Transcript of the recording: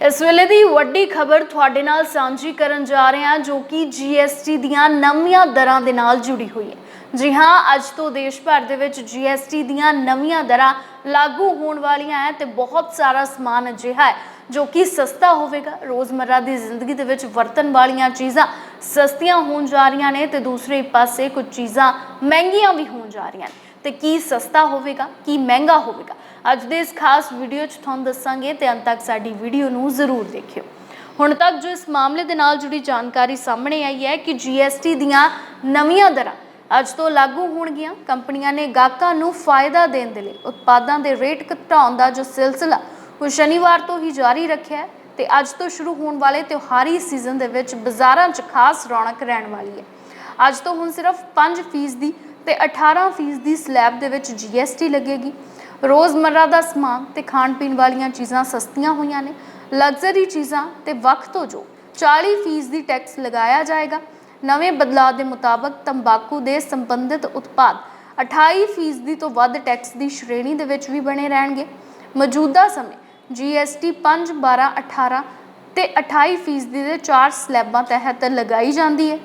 ਇਸ ਵੇਲੇ ਦੀ ਵੱਡੀ ਖਬਰ ਤੁਹਾਡੇ ਨਾਲ ਸਾਂਝੀ ਕਰਨ ਜਾ ਰਹੇ ਹਾਂ, ਜੋ ਕਿ GST ਦੀਆਂ ਨਵੀਆਂ ਦਰਾਂ ਦੇ ਨਾਲ ਜੁੜੀ ਹੋਈ ਹੈ। ਜੀ ਹਾਂ, ਅੱਜ ਤੋਂ ਦੇਸ਼ ਭਰ ਦੇ ਵਿੱਚ GST ਦੀਆਂ ਨਵੀਆਂ ਦਰਾਂ ਲਾਗੂ ਹੋਣ ਵਾਲੀਆਂ ਹੈ ਤੇ ਬਹੁਤ ਸਾਰਾ ਸਮਾਨ ਅਜਿਹਾ ਹੈ ਜੋ ਕਿ ਸਸਤਾ ਹੋਵੇਗਾ। ਰੋਜ਼ਮਰਰਾ ਦੀ ਜ਼ਿੰਦਗੀ ਦੇ ਵਿੱਚ ਵਰਤਣ ਵਾਲੀਆਂ ਚੀਜ਼ਾਂ ਸਸਤੀਆਂ ਹੋਣ ਜਾ ਰਹੀਆਂ ਨੇ ਤੇ ਦੂਸਰੇ ਪਾਸੇ ਕੁਝ ਚੀਜ਼ਾਂ ਮਹਿੰਗੀਆਂ ਵੀ ਹੋਣ ਜਾ ਰਹੀਆਂ ਨੇ। ਤੇ ਕੀ ਸਸਤਾ ਹੋਵੇਗਾ, ਕੀ ਮਹਿੰਗਾ ਹੋਵੇਗਾ? ਅੱਜ ਦੇ ਇਸ ਖਾਸ ਵੀਡੀਓ 'ਚ ਤੁਹਾਨੂੰ ਦੱਸਾਂਗੇ ਤੇ ਅੰਤ ਤੱਕ ਸਾਡੀ ਵੀਡੀਓ ਨੂੰ ਜ਼ਰੂਰ ਦੇਖਿਓ। ਹੁਣ ਤੱਕ ਜੋ ਇਸ ਮਾਮਲੇ ਦੇ ਨਾਲ ਜੁੜੀ ਜਾਣਕਾਰੀ ਸਾਹਮਣੇ ਆਈ ਹੈ ਕਿ GST ਦੀਆਂ ਨਵੀਆਂ ਦਰਾਂ ਅੱਜ ਤੋਂ ਲਾਗੂ ਹੋਣਗੀਆਂ। ਕੰਪਨੀਆਂ ਨੇ ਗਾਹਕਾਂ ਨੂੰ ਫਾਇਦਾ ਦੇਣ ਦੇ ਲਈ ਉਤਪਾਦਾਂ ਦੇ ਰੇਟ ਘਟਾਉਣ ਦਾ ਜੋ ਸਿਲਸਿਲਾ ਉਹ ਸ਼ਨੀਵਾਰ ਤੋਂ ਹੀ ਜਾਰੀ ਰੱਖਿਆ ਹੈ ਤੇ ਅੱਜ ਤੋਂ ਸ਼ੁਰੂ ਹੋਣ ਵਾਲੇ ਤਿਉਹਾਰੀ ਸੀਜ਼ਨ ਦੇ ਵਿੱਚ ਬਾਜ਼ਾਰਾਂ 'ਚ ਖਾਸ ਰੌਣਕ ਰਹਿਣ ਵਾਲੀ ਹੈ। ਅੱਜ ਤੋਂ ਹੁਣ ਸਿਰਫ 5% ਦੀ ਤੇ 18% ਦੀ ਸਲੈਬ ਦੇ ਵਿੱਚ GST ਲੱਗੇਗੀ। ਰੋਜ਼ਮਰਰਾ ਦਾ ਸਮਾਨ ਤੇ ਖਾਣ ਪੀਣ ਵਾਲੀਆਂ ਚੀਜ਼ਾਂ ਸਸਤੀਆਂ ਹੋਈਆਂ ਨੇ। ਲਗਜ਼ਰੀ ਚੀਜ਼ਾਂ ਤੇ ਵਕਤ ਤੋਂ ਜੋ 40% ਦੀ ਟੈਕਸ ਲਗਾਇਆ ਜਾਏਗਾ। ਨਵੇਂ ਬਦਲਾਅ ਦੇ ਮੁਤਾਬਕ ਤੰਬਾਕੂ ਦੇ ਸੰਬੰਧਿਤ ਉਤਪਾਦ 28% ਦੀ ਤੋਂ ਵੱਧ ਟੈਕਸ ਦੀ ਸ਼੍ਰੇਣੀ ਦੇ ਵਿੱਚ ਵੀ ਬਣੇ ਰਹਿਣਗੇ। ਮੌਜੂਦਾ ਸਮੇਂ GST 5 12 18 ਤੇ 28% ਦੇ ਚਾਰ ਸਲੈਬਾਂ ਤਹਿਤ ਲਗਾਈ ਜਾਂਦੀ ਹੈ।